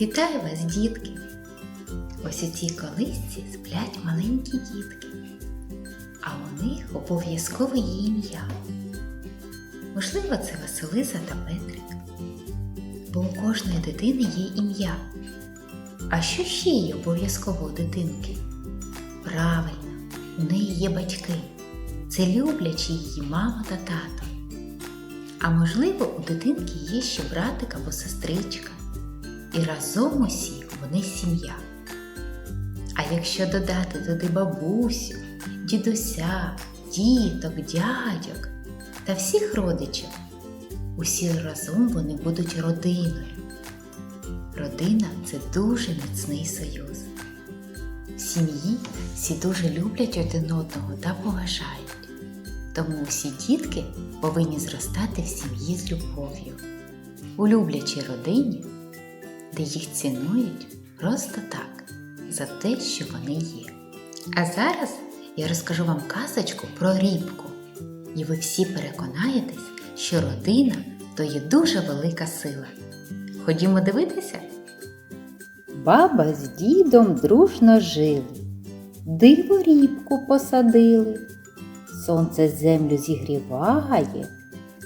Вітаю вас, дітки! Ось у цій колисці сплять маленькі дітки, а у них обов'язково є ім'я. Можливо, це Василиса та Петрик, бо у кожної дитини є ім'я. А що ще є обов'язково у дитинки? Правильно, у неї є батьки. Це люблячі її мама та тато. А можливо, у дитинки є ще братик або сестричка. І разом усі вони сім'я. А якщо додати туди бабусю, дідуся, діток, дядьок та всіх родичів, усі разом вони будуть родиною. Родина це дуже міцний союз. В сім'ї всі дуже люблять один одного та поважають. Тому усі дітки повинні зростати в сім'ї з любов'ю, у люблячій родині, де їх цінують просто так, за те, що вони є. А зараз я розкажу вам казочку про рібку, і ви всі переконаєтесь, що родина то є дуже велика сила. Ходімо дивитися? Баба з дідом дружно жили, диво рібку посадили. Сонце землю зігріває,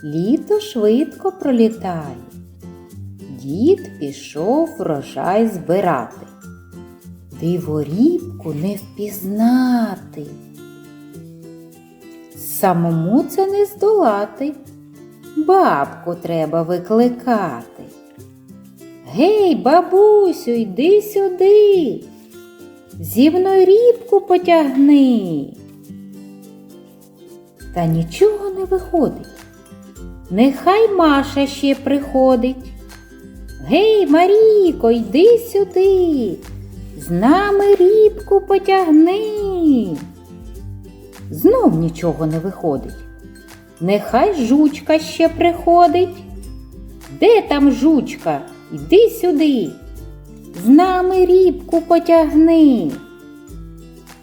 літо швидко пролітає. Дід пішов врожай збирати. Диво рібку не впізнати. Самому це не здолати. Бабку треба викликати. Гей, бабусю, йди сюди. Зі мною рібку потягни. Та нічого не виходить. Нехай Маша ще приходить. Гей, Маріко, йди сюди. З нами рібку потягни. Знов нічого не виходить. Нехай жучка ще приходить. Де там жучка? Іди сюди. З нами рібку потягни.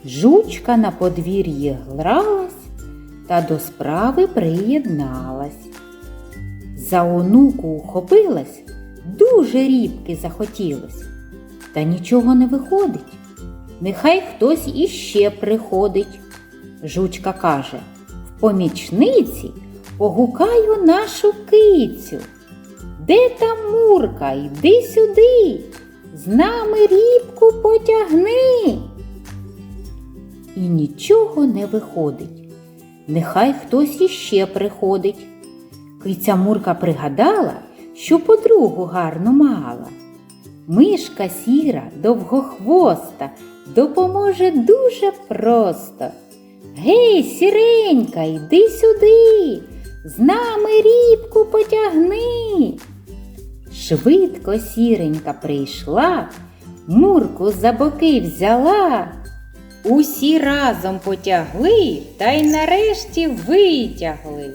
Жучка на подвір'ї гралась та до справи приєдналась. За онуку ухопилась, дуже рібки захотілось. Та нічого не виходить. Нехай хтось іще приходить. Жучка каже, в помічниці погукаю нашу кицю. Де там Мурка? Йди сюди. З нами рібку потягни. І нічого не виходить. Нехай хтось іще приходить. Киця Мурка пригадала, що подругу гарну мала. Мишка сіра, довгохвоста, допоможе дуже просто. Гей, сіренька, йди сюди, з нами рібку потягни. Швидко сіренька прийшла, мурку за боки взяла. Усі разом потягли та й нарешті витягли.